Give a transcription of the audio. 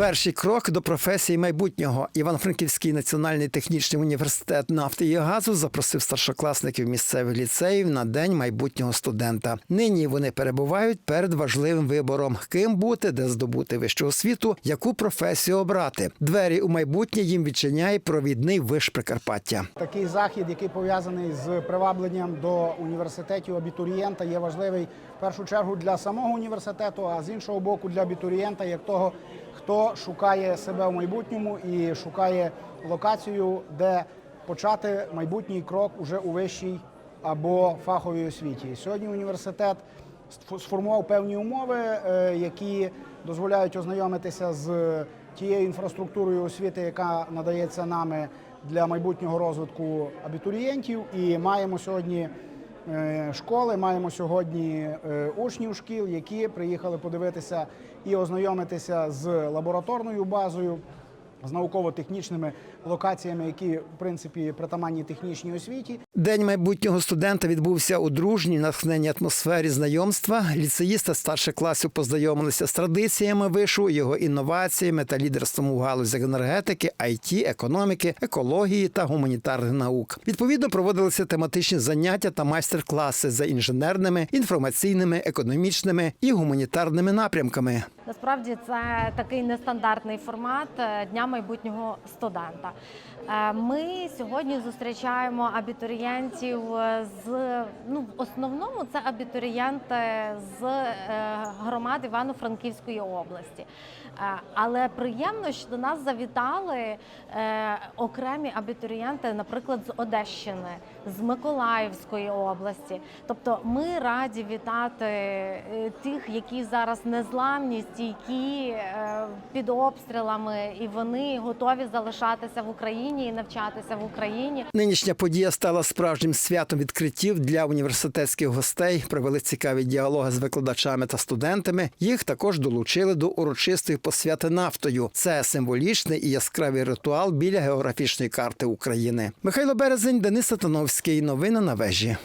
Перший крок до професії майбутнього. Івано-Франківський національний технічний університет нафти і газу запросив старшокласників місцевих ліцеїв на день майбутнього студента. Нині вони перебувають перед важливим вибором: ким бути, де здобути вищу освіту, яку професію обрати. Двері у майбутнє їм відчиняє провідний виш Прикарпаття. Такий захід, який пов'язаний з привабленням до університетів абітурієнта, є важливий в першу чергу для самого університету, а з іншого боку для абітурієнта, як того, хто шукає себе в майбутньому і шукає локацію, де почати майбутній крок уже у вищій або фаховій освіті. Сьогодні університет сф- сформував певні умови, е, які дозволяють ознайомитися з тією інфраструктурою освіти, яка надається нами для майбутнього розвитку абітурієнтів. І маємо сьогодні школи, маємо сьогодні е, учнів шкіл, які приїхали подивитися і ознайомитися з лабораторною базою. З науково-технічними локаціями, які в принципі притаманні технічній освіті, День майбутнього студента відбувся у дружній натхненній атмосфері знайомства. Ліцеїсти старших класів познайомилися з традиціями вишу, його інноваціями та лідерством у галузях енергетики, IT, економіки, екології та гуманітарних наук. Відповідно, проводилися тематичні заняття та майстер-класи за інженерними, інформаційними, економічними і гуманітарними напрямками. Насправді це такий нестандартний формат е, Дня майбутнього студента. Е, Ми сьогодні зустрічаємо абітурієнтів е, з ну в основному це абітурієнти з е, громад Івано-Франківської області. Е, Але приємно, що до нас завітали окремі абітурієнти, наприклад, з Одещини, з Миколаївської області. Тобто ми раді вітати тих, які зараз незламні, стійкі під обстрілами, і вони готові залишатися в Україні і навчатися в Україні. Нинішня подія стала справжнім святом відкриттів для університетських гостей. Провели цікаві діалоги з викладачами та студентами. Їх також долучили до урочистої посвяти нафтою. Це символічний і яскравий ритуал біля географічної карти України. Михайло Березень, Денис Сатановський. Новини на вежі.